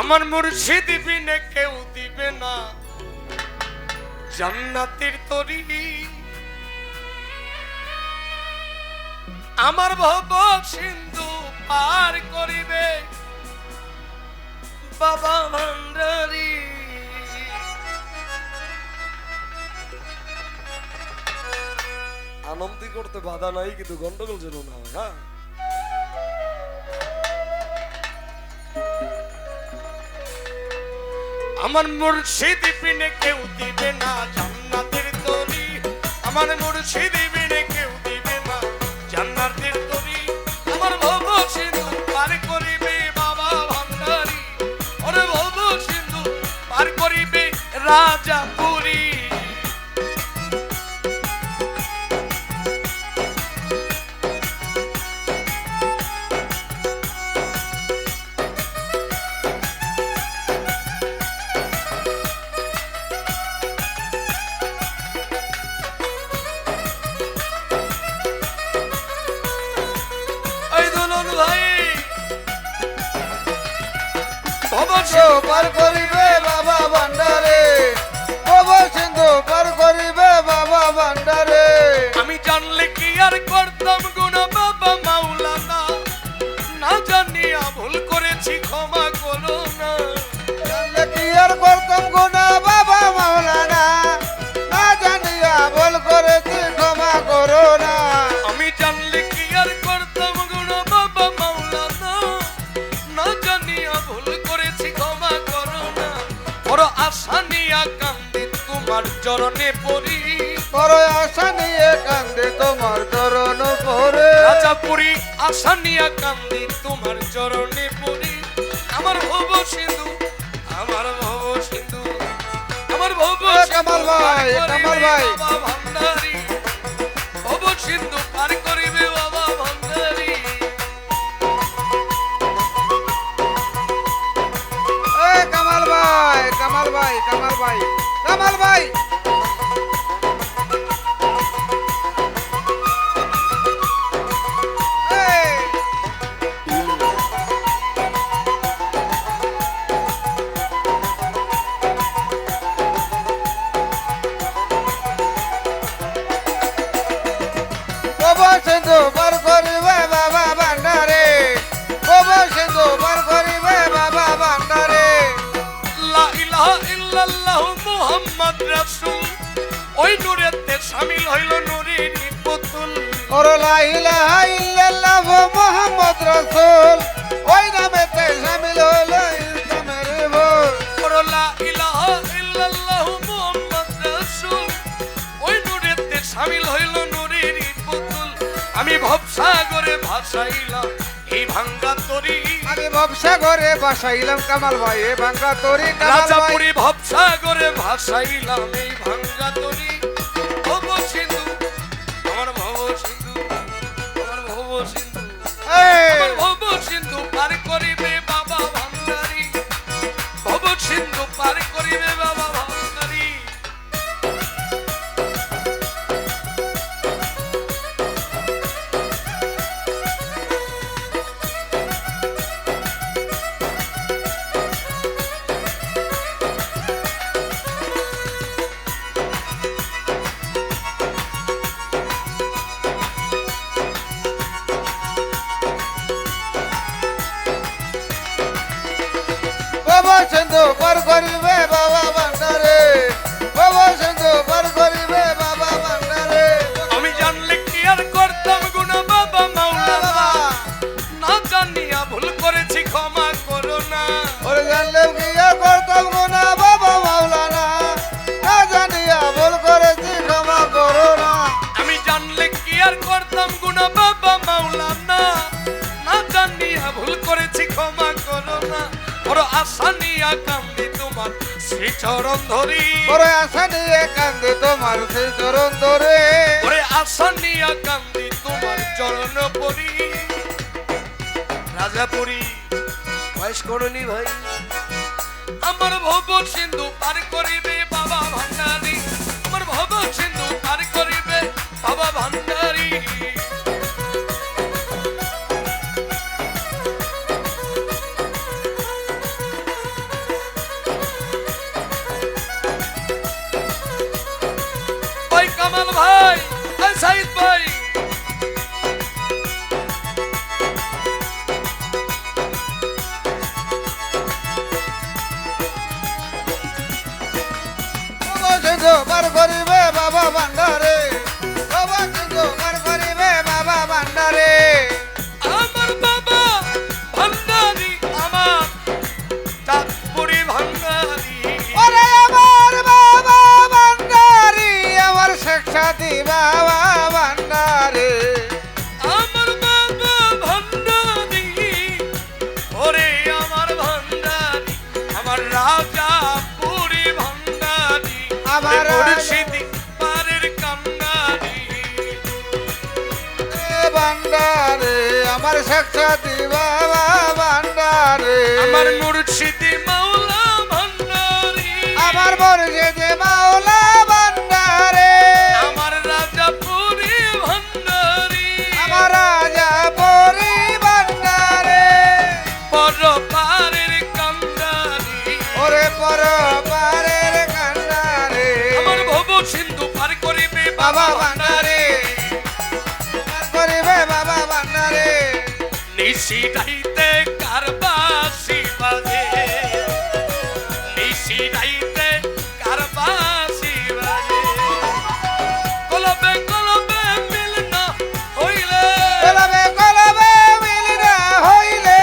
আমার মুর্শিদ বিনে কেউ দিবে না। জান্নাতের তরি। আমার ভব সিন্ধু পার করিবে। বাবা ভান্ডারী। আনন্দি করতে বাধা নাই, কিন্তু গন্ডগোল যেন না হয় হ্যাঁ? আমার মুর্শিদ বিনে কেউ দিবে না, জান্নাতের তরি আমার মুর্শিদ বিনে কেউ দিবে না, জান্নাতের তরি আমার ভব সিন্ধু পার করিবে বাবা ভান্ডারি। ওরে ভব সিন্ধু পার করিবে রাজা চরণে পড়ি বড় আশা নিয়ে কান্দে তোমার চরণ পরে রাজাপুরি আশা নিয়া কান্দি তোমার চরণে পড়ি আমার ভব সিন্ধু আমার ভব সিন্ধু। আমার ভব কামাল ভাই, কামাল ভাই। ভান্ডারি। ভব সিন্ধু পার করিবে বাবা ভান্ডারি। এ কামাল ভাই কামাল ভাই কামাল ভাই। কামাল ভাই। ওই নূরেতে শামিল হইল নূরের পুতুল। ওর লা ইলাহা ইল্লাল্লাহ মুহাম্মদ রাসূল। ওই নামেতে শামিল হলো ইসলামের ভোর বড় লা ইলাহা ইল্লাল্লাহু মুহাম্মদ রাসূল। ওই নূরেতে শামিল হইল আমি ভবসাগরে ভাসাইলাম এই ভাঙ্গা তরি আমি ব্যবসা করে বাসাইলাম কামাল ভাই এ ভাঙ্গা তরি রাজাপুরি ভবসাগরে ভাসাইলাম এই ভাঙ্গা তরি করতাম গুনা বাবা মাওলানা? আশা নিয়া কান্দি তোমার শ্রী চরণ ধরি। ওরে আশা নিয়ে কান্দে তোমার শ্রী চরণ ধরে। ওরে আশা নিয়া কান্দি তোমার চরণ পরি। রাজাপুরি বয়স ভাই। আমার ভব সিন্ধু পার করিবে বাবা ভান্ডারি। আমার গরিবে বাবা ভান্ডারে। মুর্শিদি পারের কান্ডারি এ আমার সাক্ষাৎ বাবা ভান্ডারে। আমার মুর্শিদি মাওলা নিশি রাইতে কারবাসি বাজে? নিশি রাইতে কারবাসি বাজে? কলবে কলবে মিলনা হইলে। কলবে কলবে মিলনা হইলে।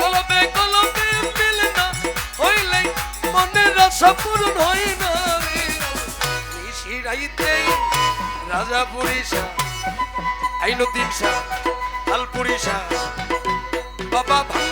কলবে কলবে মিলনা হইলে মনের আশা পূরণ নিশি রাইতে রাজা পুরিশা আইনুদ্দিন শাহ আলপুরি শাহ বাবা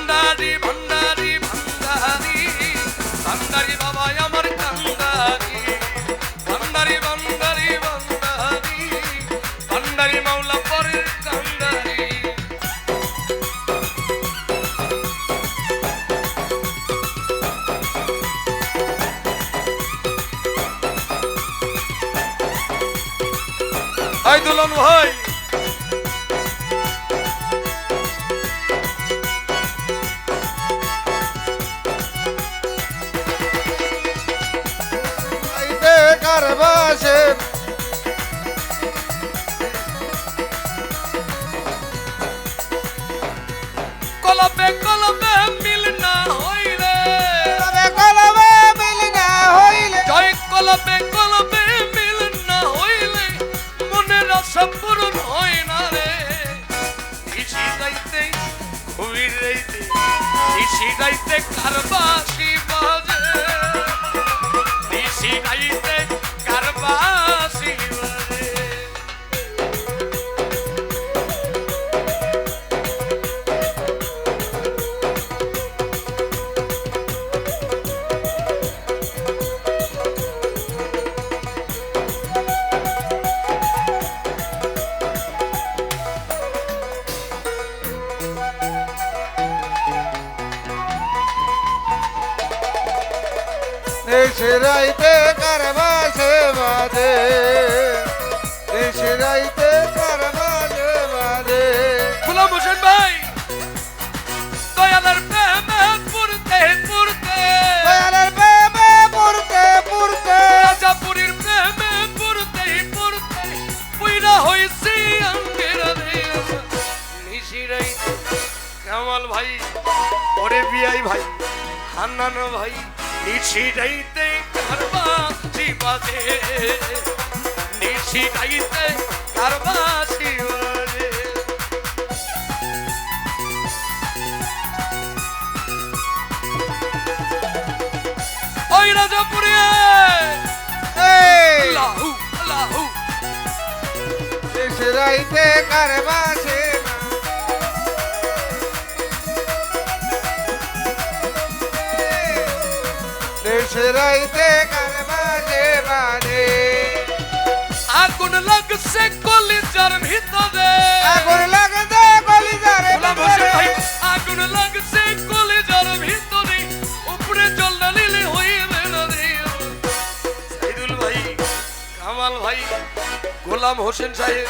আইতে কারবাসে কলবে কলবে মিল না হইলে। কলবে কলবে মিলনা হইলে। জয় কলবে কলবে মিল না হইলে মনের আশা পূরণ হয় না রে। নিশি গাইতে ঘুমির রাইতে নিশি গাইতে কারবাসি বাজে নিশিরাইতে কারবাসে বাদে নিশিরাইতে কারবাসে বাদে গোলাম হোসেন ভাই দয়ালের প্রেমে পুরতে পুরতে দয়ালের প্রেমে পড়তে পড়তে। রাজাপুরীর প্রেমে পুরতে পুরতে পুইরা হইছি আঙ্গের নিশিরাই কামাল ভাই ওরে বিয়াই ভাই হান্নান ভাই নিশিরাইতে কারবা শিবাজে নিশিরাইতে কারবা শিবাজে ওই রাজাপুরে এই। আল্লাহু আল্লাহু নিশিরাইতে কারবাসে নিশিরাইতে কারবাসে বাদে আগুন লাগছে কলিজার ভিতরে। আগুন লাগছে কলিজার ভিতরে। আগুন লাগছে কলিজার ভিতরে। উপরে জল ঢালিলে হইবে সাইদুল ভাই কামাল ভাই গোলাম হোসেন সাহেব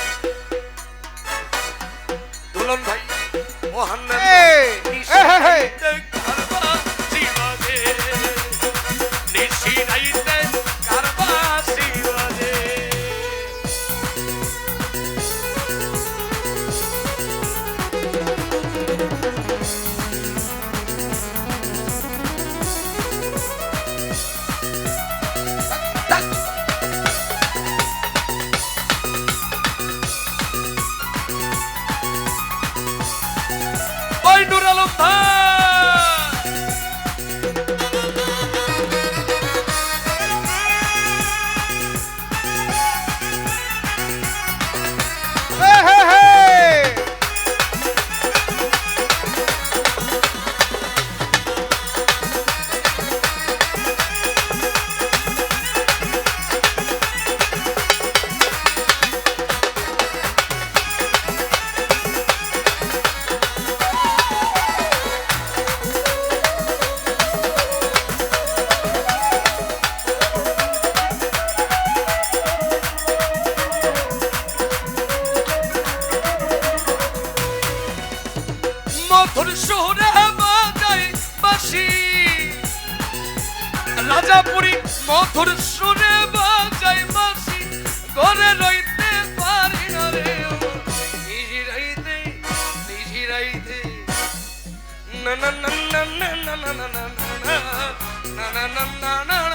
মধুর সুরে বাজাই বাসি ঘরে রইতে পারি না রে নিজি রাইতে নিজি রাইতে না না না না না না না না না না না না না না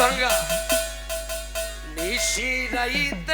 ভাঙ্গা নিশি রাইত